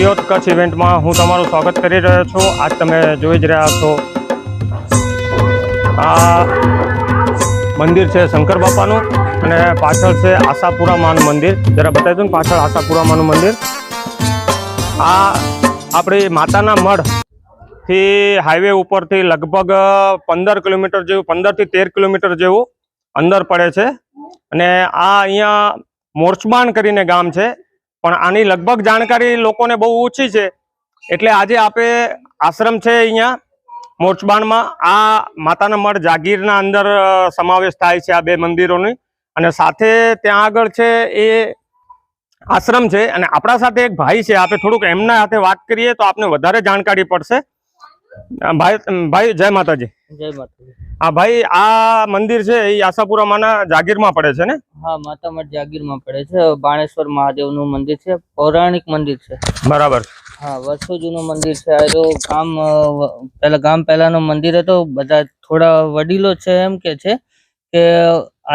રિયોત કચ્છ ઇવેન્ટમાં હું તમારું સ્વાગત કરી રહ્યો છું. આજ તમે જોઈ જ રહ્યા છો. આ મંદિર છે શંકર બાપાનું અને પાછળ છે આશાપુરા માનું મંદિર. જરા બતાવી દઉં ને પાછળ આશાપુરા માનું મંદિર. આ આપણી માતાના મઢથી હાઈવે ઉપરથી લગભગ પંદર કિલોમીટર જેવું પંદરથી તેર કિલોમીટર જેવું અંદર પડે છે. અને આ અહીંયા મોરચબાણ કરીને ગામ છે. પણ આની લગભગ જાણકારી લોકોને બહુ ઓછી છે. એટલે આજે આપે આશ્રમ છે અહીંયા, મોરચબાણમાં. આ માતાના મઢ જાગીરના અંદર સમાવેશ થાય છે આ બે મંદિરોની. અને સાથે ત્યાં આગળ છે એ આશ્રમ છે. અને આપણા સાથે એક ભાઈ છે આપણે થોડુંક એમના સાથે વાત કરીએ તો આપને વધારે જાણકારી પડશે. ભાઈ ભાઈ, જય માતાજી. જય માતાજી. હા ભાઈ આ મંદિર છે એ આશાપુરા માના જાગીરમાં પડે છે ને? હા માતા મઠ જાગીરમાં પડે છે. બાણેશ્વર મહાદેવનું મંદિર છે. પૌરાણિક મંદિર છે. બરાબર. હા વર્ષો જૂનું મંદિર છે. આ તો ગામ પેલા પહેલા ગામ પહેલાનું મંદિર હતો. બધા થોડા વડીલો છે એમ કે છે કે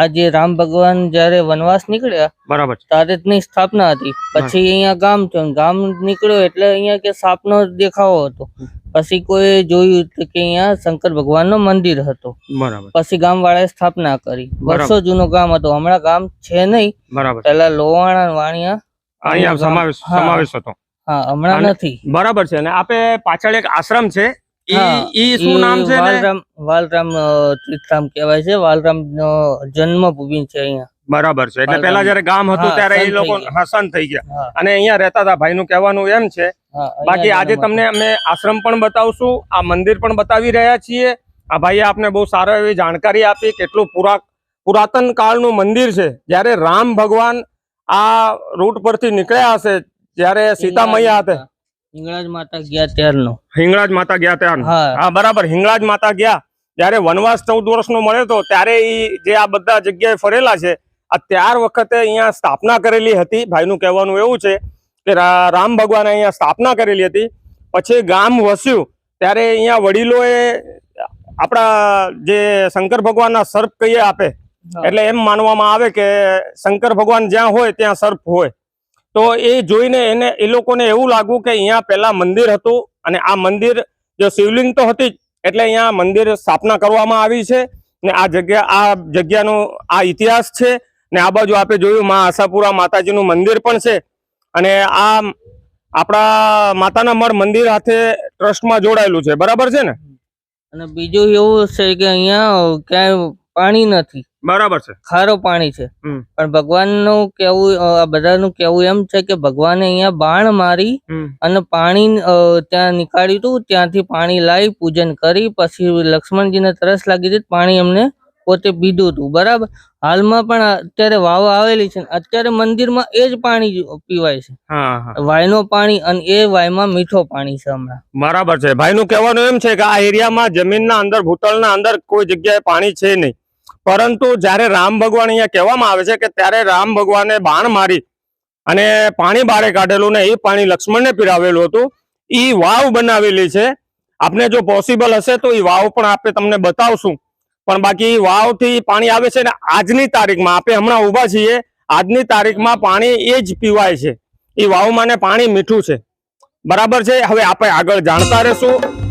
આ જે રામ ભગવાન જયારે વનવાસ નીકળ્યા બરાબર ત્યારે સ્થાપના હતી. પછી અહીંયા ગામ થયું ગામ નીકળ્યો એટલે અહીંયા કે સાપનો દેખાવો હતો. પછી કોઈ જોયું કે અહીંયા શંકર ભગવાન નો મંદિર હતો. બરાબર. પછી ગામ વાળાએ સ્થાપના કરી. વર્ષો જૂનું ગામ હતું. હમણાં ગામ છે નહીં. બરાબર. પેલા લોવાણા વાણિયા અહીંયા સમાવેશ સમાવેશ હતો. હા હમણાં નથી. બરાબર છે. અને આપે પાછળ એક આશ્રમ છે. ઈ શું નામ છે વાલરામ વાલરામ અ, કહેવાય છે. વાલરામ નો જન્મભૂમિ છે અહીંયા. બરાબર છે. એટલે પેલા જયારે ગામ હતું ત્યારે એ લોકો થઈ ગયા. હા, સંત થઈ ગયા. અને અહીંયા રહેતા હતા. ભાઈનું કહેવાનું એમ છે. બાકી આજે તમને અમે આશ્રમ પણ બતાવશું આ મંદિર પણ બતાવી રહ્યા છીએ. આ ભાઈએ આપને બહુ સારો એવી જાણકારી આપી કેટલું પુરા પુરાતન કાળનું મંદિર છે. જ્યારે રામ ભગવાન આ રૂટ પરથી નીકળ્યા હશે જ્યારે સીતા મૈયા હતા હિંગળાજ માતા ગયા ત્યારનો. હિંગળાજ માતા ગયા ત્યાં હા. બરાબર. હિંગળાજ માતા ગયા. જ્યારે વનવાસ ચૌદ વર્ષનો મળ્યો હતો ત્યારે ઈ જે આ બધા જગ્યાએ ફરેલા છે આ ત્યાર વખતે અહીંયા સ્થાપના કરેલી હતી. ભાઈનું કહેવાનું એવું છે કે રામ ભગવાને અહીંયા સ્થાપના કરેલી હતી. પછી ગામ વસ્યું. ત્યારે અહીંયા વડીલોએ આપણા જે શંકર ભગવાનના સર્પ કહીએ આપે એટલે એમ માનવામાં આવે કે શંકર ભગવાન જ્યાં હોય ત્યાં સર્પ હોય. તો એ જોઈને એને એ લોકોને એવું લાગ્યું કે અહીંયા પહેલાં મંદિર હતું અને આ મંદિર જો શિવલિંગ તો હતી જ, એટલે અહીંયા મંદિર સ્થાપના કરવામાં આવી છે ને આ જગ્યા, આ જગ્યાનો આ ઇતિહાસ છે ને આ બાજુ આપણે જોયું માં આશાપુરા માતાજીનું મંદિર પણ છે અને આ આપણા માતાના મઢ મંદિર સાથે ટ્રસ્ટમાં જોડાયેલું છે. બરાબર છે ને? અને બીજું એવું છે કે અહીંયા ક્યાંય પાણી નથી. બરાબર છે. ખારો પાણી છે. પણ ભગવાનનું કેવું આ બધાનું કેવું એમ છે કે ભગવાને અહીંયા બાણ મારી અને પાણી ત્યાં નીકાળ્યું હતું ત્યાંથી પાણી લાવી પૂજન કરી પછી લક્ષ્મણજીને તરસ લાગી હતી પાણી એમને પોતે પીધું હતું. બરાબર? હાલમાં પણ અત્યારે વાવ આવેલી છે અત્યારે મંદિરમાં એ જ પાણી પીવાય છે. વાયનો પાણી અને એ વાયમાં મીઠો પાણી છે હમણાં. બરાબર છે. ભાઈનું કહેવાનું એમ છે કે આ એરિયામાં જમીનના અંદર ભૂતળના અંદર કોઈ જગ્યાએ પાણી છે નહીં. પરંતુ જ્યારે રામ ભગવાન અહીંયા કહેવામાં આવે છે કે ત્યારે રામ ભગવાને બાણ મારી અને પાણી બારે કાઢેલું ને એ પાણી લક્ષ્મણને પીરાવેલું હતું એ વાવ બનાવેલી છે. આપને જો પોસિબલ હશે તો એ વાવ પણ આપણે તમને બતાવશું. પણ બાકી વાવથી પાણી આવે છે ને આજની તારીખમાં આપણે હમણાં ઊભા છીએ, આજની તારીખમાં પાણી એ જ પીવાય છે. એ વાવમાં ને પાણી મીઠું છે. બરાબર છે? હવે આપણે આગળ જાણતા રહેશું.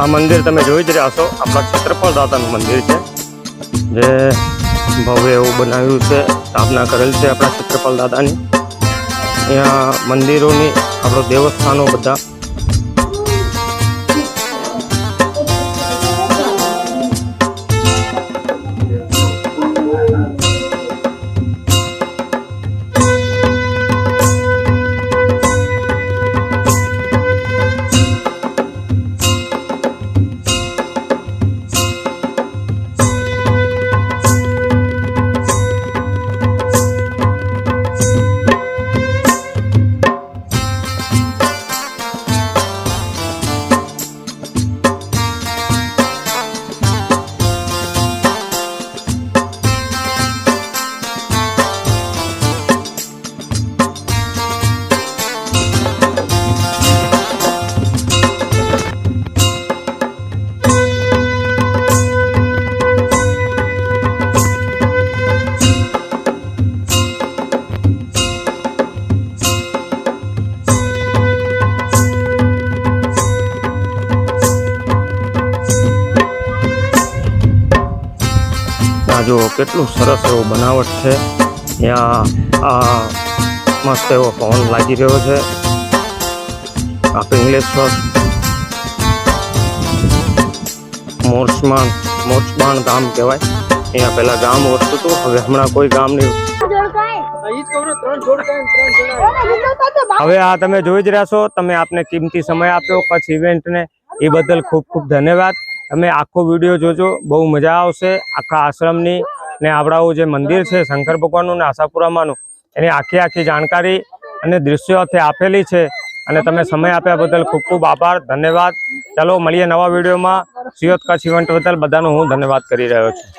આ મંદિર તમે જોઈ જ રહ્યા છો. આપણા ક્ષેત્રફળ દાદાનું મંદિર છે. જે ભવ્ય એવું બનાવ્યું છે. સ્થાપના કરેલ છે આપણા ક્ષેત્રફળ દાદાની. અહીંયા મંદિરોની, આપણો દેવસ્થાનો બધા કેટલું સરસ એવો બનાવટ છે. ત્યાં આ મસ્ત એવો પવન લાગી રહ્યો છે. આ પિંગલેશ્વર મોરસમાન મોરસમાન ગામ કહેવાય. અહીંયા પહેલા ગામ વસ્તુ હતું, હવે હમણાં કોઈ ગામ નહીં. હવે આ તમે જોઈ જ રહ્યા છો, તમે આપને કિંમતી સમય આપ્યો કચ્છ ઇવેન્ટને એ બદલ ખૂબ ખૂબ ધન્યવાદ. તમે આખો વીડિયો જોજો, બહુ મજા આવશે. આખા આશ્રમની ને આપણાનું જે મંદિર છે, શંકર ભગવાનનું ને આશાપુરામાંનું, એની આખી આખી જાણકારી અને દૃશ્યોથી આપેલી છે. અને તમે સમય આપ્યા બદલ ખૂબ ખૂબ આભાર, ધન્યવાદ. ચાલો, મળીએ નવા વિડીયોમાં. સિયોત કચ્છ ઇવેન્ટ બદલ બધાનો હું ધન્યવાદ કરી રહ્યો છું.